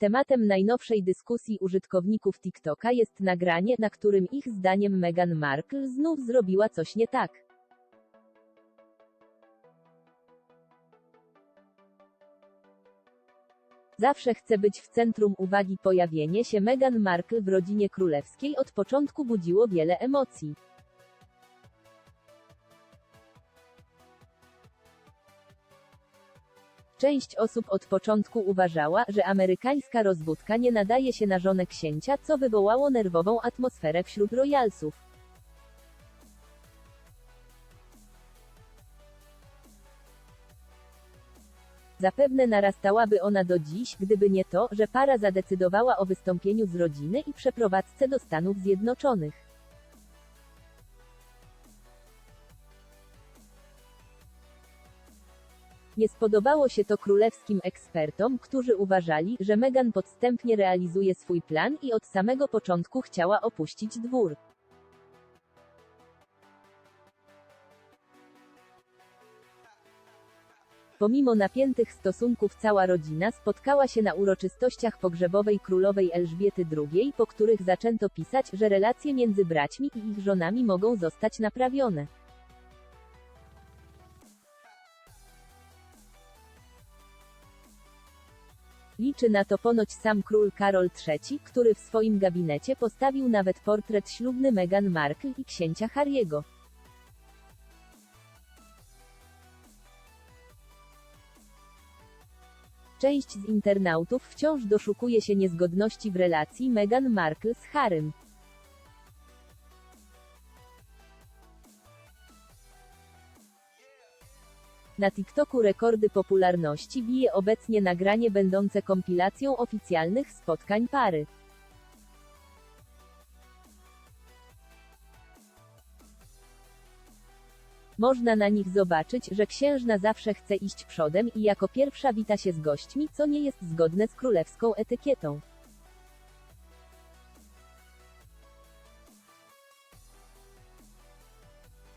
Tematem najnowszej dyskusji użytkowników TikToka jest nagranie, na którym ich zdaniem Meghan Markle znów zrobiła coś nie tak. Zawsze chce być w centrum uwagi pojawienie się Meghan Markle w rodzinie królewskiej od początku budziło wiele emocji. Część osób od początku uważała, że amerykańska rozwódka nie nadaje się na żonę księcia, co wywołało nerwową atmosferę wśród royalsów. Zapewne narastałaby ona do dziś, gdyby nie to, że para zadecydowała o wystąpieniu z rodziny i przeprowadzce do Stanów Zjednoczonych. Nie spodobało się to królewskim ekspertom, którzy uważali, że Meghan podstępnie realizuje swój plan i od samego początku chciała opuścić dwór. Pomimo napiętych stosunków cała rodzina spotkała się na uroczystościach pogrzebowej królowej Elżbiety II, po których zaczęto pisać, że relacje między braćmi i ich żonami mogą zostać naprawione. Liczy na to ponoć sam król Karol III, który w swoim gabinecie postawił nawet portret ślubny Meghan Markle i księcia Harry'ego. Część z internautów wciąż doszukuje się niezgodności w relacji Meghan Markle z Harrym. Na TikToku rekordy popularności bije obecnie nagranie będące kompilacją oficjalnych spotkań pary. Można na nich zobaczyć, że księżna zawsze chce iść przodem i jako pierwsza wita się z gośćmi, co nie jest zgodne z królewską etykietą.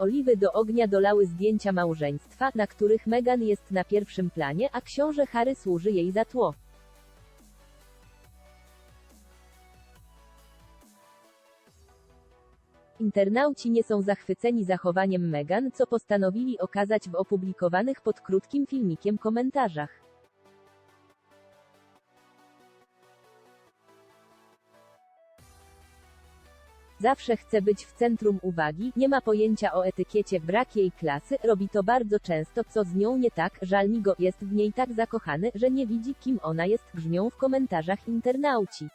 Oliwy do ognia dolały zdjęcia małżeństwa, na których Meghan jest na pierwszym planie, a książę Harry służy jej za tło. Internauci nie są zachwyceni zachowaniem Meghan, co postanowili okazać w opublikowanych pod krótkim filmikiem komentarzach. Zawsze chce być w centrum uwagi, nie ma pojęcia o etykiecie, brak jej klasy, robi to bardzo często, co z nią nie tak, żal mi go, jest w niej tak zakochany, że nie widzi kim ona jest, brzmią w komentarzach internauci.